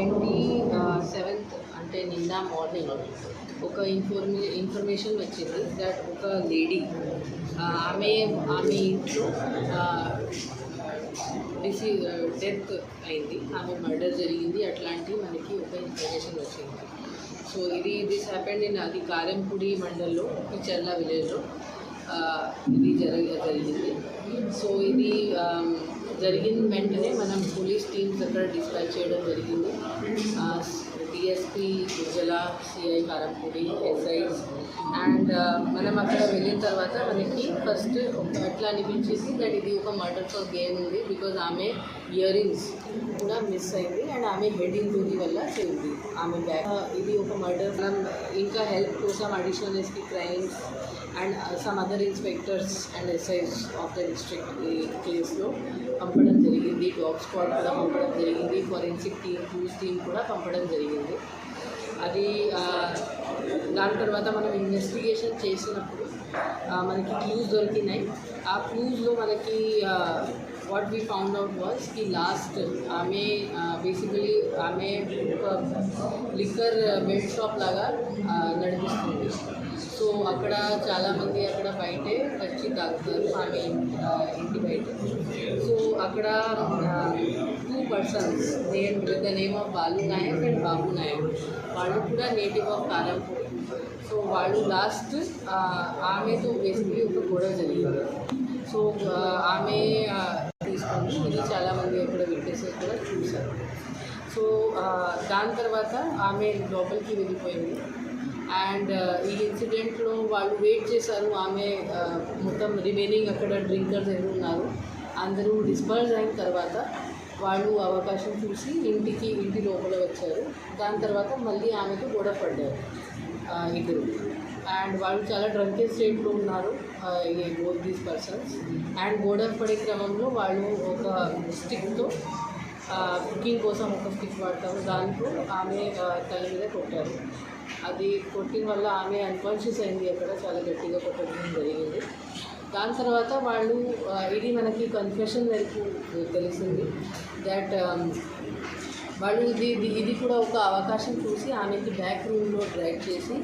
Twenty seventh అంటే నిన్న morning ఒక ఇన్ఫర్మే ఇన్ఫర్మేషన్ వచ్చింది దట్ ఒక లేడీ ఆమె ఆమె ఇంట్లో డిసీ డెత్ అయింది. ఆమె మర్డర్ జరిగింది. అట్లాంటి మనకి ఒక ఇన్ఫర్మేషన్ వచ్చింది. సో ఇది దిస్ హ్యాపెండ్ ఇన్ అది కారంపూడి మండల్లో పిచర్ల విలేజ్లో ఇది జరగ జరిగింది. సో ఇది ఆమ్, జరిగిన వెంటనే మనం పోలీస్ టీమ్స్ అక్కడ డిస్పాచ్ చేయడం జరిగింది. DSP Gurazala CI Karempudi SIs and uh, మనం అక్కడ వెళ్ళిన తర్వాత మనకి ఫస్ట్ ఎట్లా అనిపించేసి దట్ ఇది ఒక మర్డర్ ఫర్ గేమ్ ఉంది బికాజ్ ఆమె ఇయర్ రింగ్స్ కూడా మిస్ అయింది అండ్ ఆమె హెడ్ ఇంజురీ వల్ల చేయింది ఆమె బ్యాక్ uh, ఇది ఒక మర్డర్ మనం ఇంకా హెల్ప్ కోసం additional SP crimes and some other inspectors and SIs of the district ఈ కేసులో పంపడం జరిగింది. డాగ్ స్క్వాడ్ కూడా పంపడం జరిగింది. ఫోరెన్సిక్ టీమ్ క్రూస్ టీమ్ కూడా పంపడం జరిగింది. అది దాని తర్వాత మనం ఇన్వెస్టిగేషన్ చేసినప్పుడు మనకి క్లూస్ దొరికినాయి. ఆ క్లూస్లో మనకి వాట్ వీ ఫౌండ్ అవుట్ వాజ్కి లాస్ట్ ఆమె బేసికలీ ఆమె లిక్కర్ బెల్ట్ షాప్ లాగా నడిపిస్తుంది. సో అక్కడ చాలామంది అక్కడ బయటే తాగుతారు ఆమె ఇంటి బయట. సో అక్కడ two persons name with the name of Balu Naik and Babu Naik. వాళ్ళు కూడా నేటివ్ ఆఫ్ కారంపూర్ సో వాళ్ళు లాస్ట్ ఆమెతో బేసిక్లీ ఒక గొడవ జరిగింది. సో ఆమె ఆ, ఇది చాలామంది అక్కడ విట్నెసెస్ కూడా చూశారు సో దాని తర్వాత ఆమె లోపలికి వెళ్ళిపోయింది. అండ్ ఈ ఇన్సిడెంట్లో వాళ్ళు వెయిట్ చేశారు. ఆమె మొత్తం రిమైనింగ్ అక్కడ డ్రింకర్స్ ఎవరు ఉన్నారు. అందరూ డిస్పర్స్ అయిన తర్వాత వాళ్ళు అవకాశం చూసి ఇంటికి ఇంటి లోపల వచ్చారు. దాని తర్వాత మళ్ళీ ఆమెకు గొడవ పడ్డారు ఇద్దరు. అండ్ వాళ్ళు చాలా డ్రంకెన్ స్టేట్లో ఉన్నారు బోత్ దీస్ పర్సన్స్ అండ్ గొడవ పడే క్రమంలో వాళ్ళు ఒక స్టిక్తో కుకింగ్ కోసం ఒక స్టిక్ వాడతారు. దాంట్లో ఆమె తల మీద కొట్టారు. అది కొట్టిన వల్ల ఆమె అన్కాన్షియస్ అయింది అక్కడ. చాలా గట్టిగా కొట్టడం జరిగింది. దాని తర్వాత వాళ్ళు ఇది మనకి కన్ఫెషన్ వరకు తెలిసింది దట్ um, వాళ్ళు ఇది ఇది కూడా ఒక అవకాశం చూసి ఆమెకి బ్యాక్ రూమ్లో డ్రైవ్ చేసి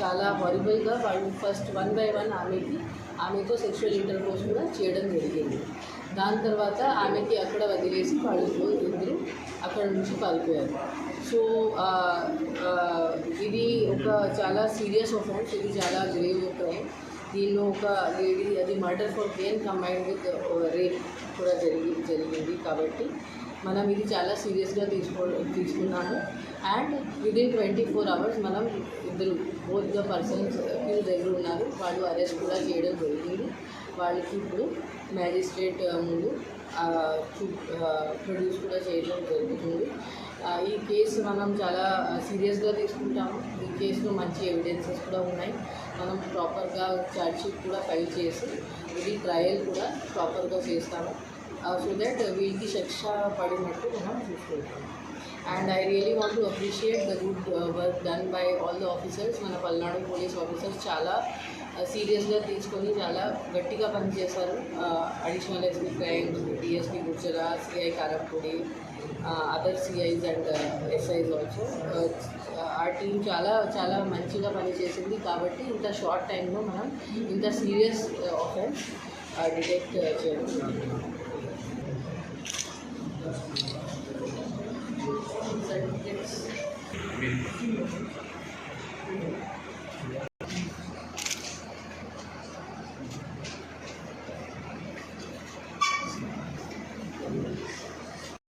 చాలా హారిబుల్గా వాళ్ళు ఫస్ట్ వన్ బై వన్ ఆమెకి ఆమెతో సెక్షువల్ ఇంటర్కోర్స్ కూడా చేయడం జరిగింది. దాని తర్వాత ఆమెకి అక్కడ వదిలేసి వాళ్ళు ఇద్దరు అక్కడ నుంచి పారిపోయారు. సో ఇది ఒక చాలా సీరియస్ ఒఫెన్స్ ఇది చాలా గ్రేవ్ క్రైమ్ దీనిలో ఒక లేడీ అది murder for gain combined with rape కూడా జరిగి జరిగింది కాబట్టి మనం ఇది చాలా సీరియస్గా తీసుకో తీసుకున్నాము. And within twenty four hours మనం ఇద్దరు బోత్ ద పర్సన్స్ ఫీల్ దగ్గర ఉన్నారు. వాళ్ళు అరెస్ట్ కూడా చేయడం జరిగింది. వాళ్ళకి ఇప్పుడు మ్యాజిస్ట్రేట్ uh, ముందు ప్రొడ్యూస్ కూడా చేయడం జరుగుతుంది. ఈ కేసు మనం చాలా సీరియస్గా తీసుకుంటాము. ఈ కేసులో మంచి ఎవిడెన్సెస్ కూడా ఉన్నాయి. మనం ప్రాపర్గా ఛార్జ్షీట్ కూడా ఫైల్ చేసి ఇది ట్రయల్ కూడా ప్రాపర్గా చేస్తాము. సో దట్ వీళ్ళకి శిక్ష పడినట్టు మనం చూసుకుంటాం and I really want to appreciate the good work done by all the officers మన పల్నాడు పోలీస్ ఆఫీసర్స్ చాలా uh, సీరియస్గా తీసుకొని చాలా గట్టిగా పనిచేశారు. Additional SP crime DSP Gurazala CI Karempudi other CIs and SIs also ఆ టీం చాలా చాలా మంచిగా పనిచేసింది. కాబట్టి ఇంత షార్ట్ టైంలో మనం ఇంత సీరియస్ ఆఫెన్స్ డిటెక్ట్ చేయడం